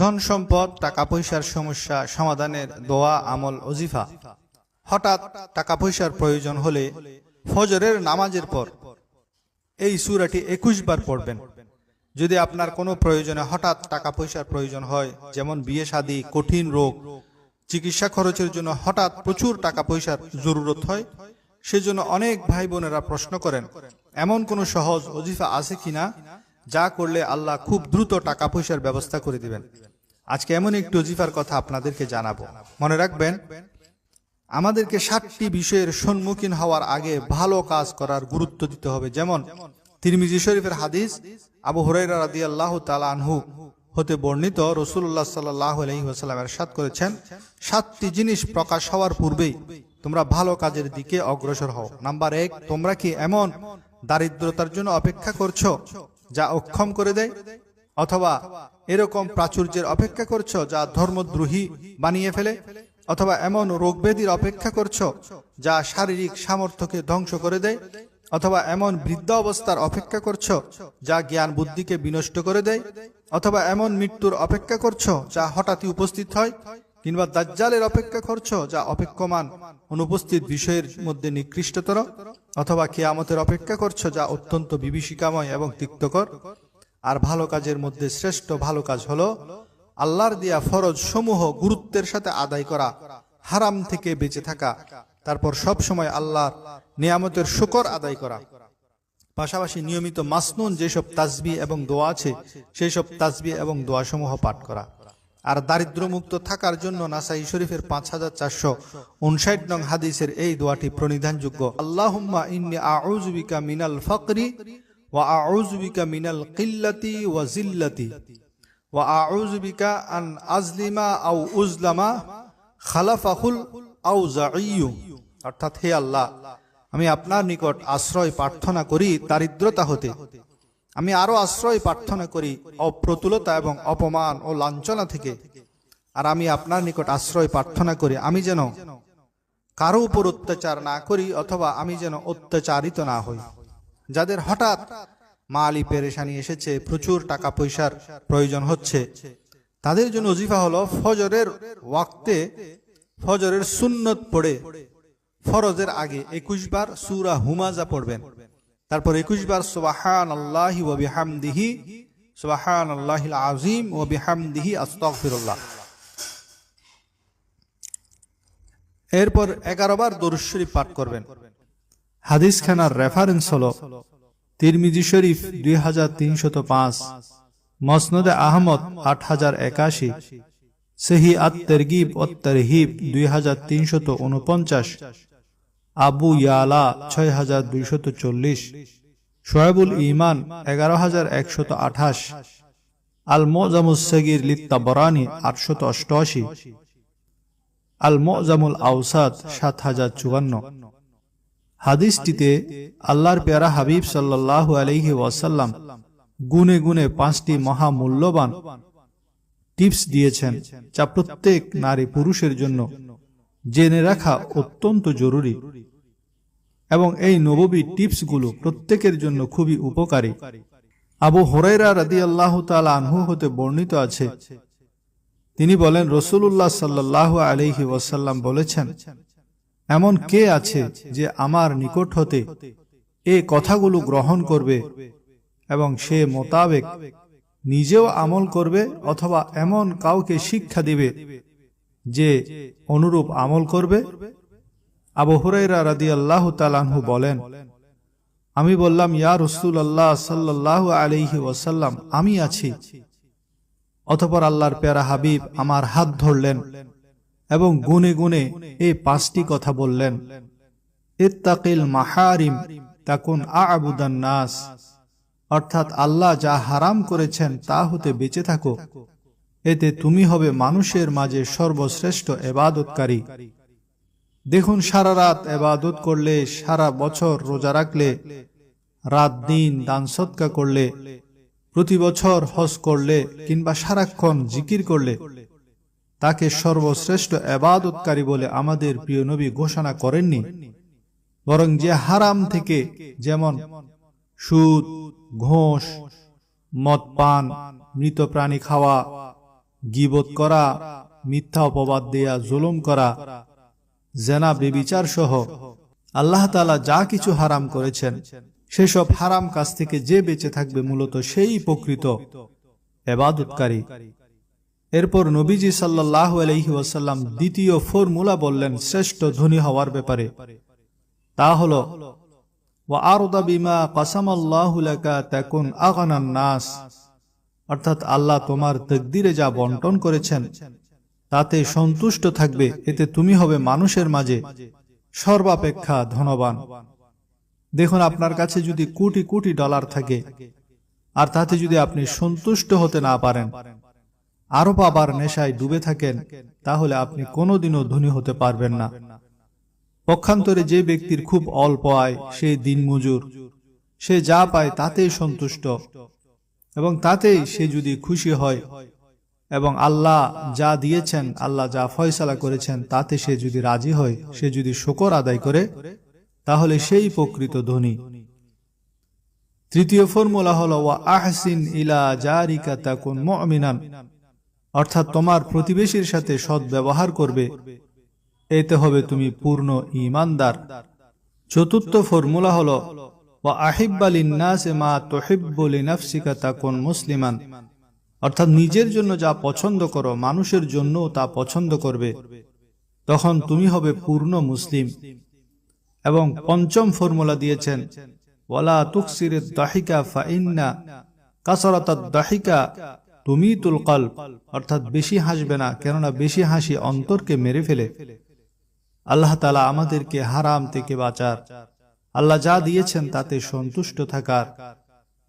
ধন সম্পদ টাকা পয়সার সমস্যা, সমাধানের দোয়া, আমল, অজিফা। হঠাৎ টাকা পয়সার প্রয়োজন হলে ফজরের নামাজের পর এই সুরাটি একুশ বার পড়বেন। যদি আপনার কোনো প্রয়োজনে হঠাৎ টাকা পয়সার প্রয়োজন হয়, যেমন বিয়ে শাদী, কঠিন রোগ, চিকিৎসা খরচের জন্য হঠাৎ প্রচুর টাকা পয়সার জরুরত হয়, সেজন্য অনেক ভাই বোনেরা প্রশ্ন করেন, এমন কোনো সহজ অজিফা আছে কিনা? যা করলে আল্লাহ খুব দ্রুত টাকা পয়সার ব্যবস্থা করে দিবেন। আজকে এমন একটি অজিফার কথা আপনাদেরকে জানাব। মনে রাখবেন, আমাদেরকে সাতটি বিষয়ের সম্মুখীন হওয়ার আগে ভালো কাজ করার গুরুত্ব দিতে হবে। যেমন, তিরমিজি শরীফের হাদিস আবু হুরাইরা রাদি আল্লাহ আনহু হতে বর্ণিত রসুল্লাহ সাল্লাহ আলহিহাসাল্লাম এরশাদ করেছেন, সাতটি জিনিস প্রকাশ হওয়ার পূর্বেই তোমরা ভালো কাজের দিকে অগ্রসর হও। নাম্বার এক, তোমরা কি এমন দারিদ্রতার জন্য অপেক্ষা করছ যা অক্ষম করে দেয়? অথবা এরকম প্রাচুর্যের অপেক্ষা করছ যা ধর্মদ্রোহী বানিয়ে ফেলে, অথবা এমন রোগব্যাধির অপেক্ষা করছ যা শারীরিক সামর্থ্যকে ধ্বংস করে দেয়, অথবা এমন বৃদ্ধ অবস্থার অপেক্ষা করছ যা জ্ঞান বুদ্ধিকে বিনষ্ট করে দেয়, অথবা এমন মৃত্যুর অপেক্ষা করছ যা হঠাৎই উপস্থিত হয়, কিংবা দাজ্জালের অপেক্ষা করছ যা অপেক্ষমান অনুপস্থিত বিষয়ের মধ্যে নিকৃষ্টতর, অথবা কেয়ামতের অপেক্ষা করছ যা অত্যন্ত বিভীষিকাময় এবং তিক্তকর। আর ভালো কাজের মধ্যে শ্রেষ্ঠ ভালো কাজ হলো আল্লাহর দিয়া ফরজ সমূহ গুরুত্বের সাথে আদায় করা, হারাম থেকে বেঁচে থাকা, তারপর সব সময় আল্লাহর নিয়ামতের শুকর আদায় করা। পাশাপাশি নিয়মিত মাসনুন যেসব তাজবি এবং দোয়া আছে সেই সব তাজবি এবং দোয়াসমূহ পাঠ করা। আর দারিদ্র্যমুক্ত থাকার জন্য নাসাই শরীফের পাঁচ হাজার চারশো উনষাট নং হাদিসের এই দোয়াটি প্রণিধানযোগ্য। আল্লাহুম্মা ইন্নি আউজুবিকা মিনাল ফকরি ওয়া আউজুবিকা মিনাল কিল্লাতি ওয়া জিল্লাতি। ওয়া আন আজলিমা আউ উজলামা খালাফাহুল আউ জাইয়ু অর্থাৎ হে আল্লাহ, আমি আপনার নিকট আশ্রয় প্রার্থনা করি দারিদ্রতা হতে। আমি আরও আশ্রয় প্রার্থনা করি অপ্রতুলতা এবং অপমান ও লাঞ্ছনা থেকে। আর আমি আপনার নিকট আশ্রয় প্রার্থনা করি, আমি যেন কারও উপর অত্যাচার না করি অথবা আমি যেন অত্যাচারিত না হই। যাদের হঠাৎ মালি পেরেশানি এসেছে, প্রচুর টাকা পয়সার প্রয়োজন হচ্ছে, তাদের জন্য অজিফা হলো ফজরের ওয়াক্তে ফজরের সুন্নত পড়ে। ফরজের আগে একুশ বার সুরা হুমাজা পড়বেন। তারপর একুশ বার সুবাহান আল্লাহি ও বিহামদিহি সুবাহান আল্লাহিল আজিম ও বিহামদিহি আস্তগফিরুল্লাহ। এরপর এগারো বার দরুদ শরীফ পাঠ করবেন। হাদিস খানার রেফারেন্স হল তিরমিজি শরীফ দুই হাজার তিনশত পাঁচ, মসনদে আহমদ আট হাজার একাশি, সেহি আত তেরগিব ও তেরহিব দুই হাজার তিনশত উনপঞ্চাশ আবু ইয়ালা ছয় হাজার দুইশত চল্লিশ শোয়েবুল ইমান এগারো হাজার একশত আঠাশ আল লিপ্তা বরানি আটশত অষ্টআশি আল মোজামুল আউসাদ সাত হাজার চুয়ান্ন। হাদিসটিতে আল্লাহর পেয়ারা হাবিব সাল্লাল্লাহু আলাইহি ওয়াসাল্লাম গুনে গুনে পাঁচটি মহামূল্যবান টিপস দিয়েছেন যা প্রত্যেক নারী পুরুষের জন্য জেনে রাখা অত্যন্ত জরুরি এবং এই নববী টিপসগুলো প্রত্যেকের জন্য খুবই উপকারী। আবু হরাইরা রাদি আল্লাহ আনহু হতে বর্ণিত আছে। তিনি বলেন রসুল্লাহ সাল্লাহ আলহি ওয়াসাল্লাম বলেছেন এমন কে আছে যে আমার নিকট হতে এ কথাগুলো গ্রহণ করবে এবং সে মোতাবেক নিজেও আমল করবে অথবা এমন কাউকে শিক্ষা দিবে যে অনুরূপ আমল করবে? আবু হুরাইরা রাদি আল্লাহ তালানহু বলেন, আমি বললাম, ইয়া রসুল আল্লাহ সাল্লাহ আলিহি ওয়াসাল্লাম, আমি আছি। অতপর আল্লাহর পেয়ারা হাবিব আমার হাত ধরলেন এবং গুনে গুনে এই পাঁচটি কথা বললেন। ইত্তাকিল মাহারিম, তাকুন আবুদান নাস। অর্থাৎ আল্লাহ যা হারাম করেছেন তা হতে বেঁচে থাকো। এতে তুমি হবে মানুষের মাঝে সর্বশ্রেষ্ঠ এবাদতকারী। দেখুন, সারা রাত এবাদত করলে, সারা বছর রোজা রাখলে, রাত দিন দান সৎকা করলে, প্রতি বছর হজ করলে কিংবা সারাক্ষণ জিকির করলে তাকে সর্বশ্রেষ্ঠ এবাদতকারী বলে আমাদের প্রিয় নবী ঘোষণা করেননি, বরং যে হারাম থেকে যেমন সুদ, ঘোষ মদ পান মৃত প্রাণী খাওয়া, গিবত করা, মিথ্যা অপবাদ দেয়া, জুলুম করা, জেনা, বেবিচার সহ আল্লাহ তাআলা যা কিছু হারাম করেছেন, সেসব হারাম কাজ থেকে যে বেঁচে থাকবে মূলত সেই প্রকৃত এবাদতকারী। এরপর নবীজি সাল্লাহ আলহি ওয়াসাল্লাম দ্বিতীয় ফর্মুলা বললেন শ্রেষ্ঠ ধনী হওয়ার ব্যাপারে। তা হল যা বন্টন করেছেন, তাতে সন্তুষ্ট থাকবে, এতে তুমি হবে মানুষের মাঝে সর্বাপেক্ষা ধনবান। দেখুন, আপনার কাছে যদি কোটি কোটি ডলার থাকে, আর তাতে যদি আপনি সন্তুষ্ট হতে না পারেন আরও পাবার নেশায় ডুবে থাকেন, তাহলে আপনি কোনোদিনও ধনী হতে পারবেন না। পক্ষান্তরে যে ব্যক্তির খুব অল্প আয়, সে দিনমজুর। সে যা পায় তাতেই সন্তুষ্ট। এবং তাতেই সে যদি খুশি হয়, এবং আল্লাহ যা দিয়েছেন, আল্লাহ যা ফয়সালা করেছেন, তাতে সে যদি রাজি হয়, সে যদি শকর আদায় করে, তাহলে সেই প্রকৃত ধনী। তৃতীয় ফর্মুলা হল, ওয়া আহসিন ইলা জারিকা তাকুন মুমিনান। অর্থাৎ তোমার প্রতিবেশীর সাথে সৎ ব্যবহার করবে। এতে হবে তুমি পূর্ণ ঈমানদার চতুর্থ ফর্মুলা হল মা তাকুন মুসলিমান। অর্থাৎ নিজের জন্য যা পছন্দ করো মানুষের জন্য তা পছন্দ করবে। তখন তুমি হবে পূর্ণ মুসলিম। এবং পঞ্চম ফর্মুলা দিয়েছেন ওয়ালা তুকসিরের দাহিকা ফাইন্না দাহিকা তুমি তুল কল্প, অর্থাৎ বেশি হাসবে না, কেননা বেশি হাসি অন্তরকে মেরে ফেলে। আল্লাহ তালা আমাদেরকে হারাম থেকে বাঁচার। আল্লাহ যা দিয়েছেন তাতে সন্তুষ্ট থাকার,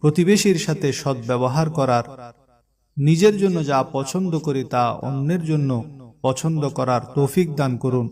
প্রতিবেশীর সাথে সদ্ব্যবহার করার, নিজের জন্য যা পছন্দ করি তা অন্যের জন্য পছন্দ করার তৌফিক দান করুন।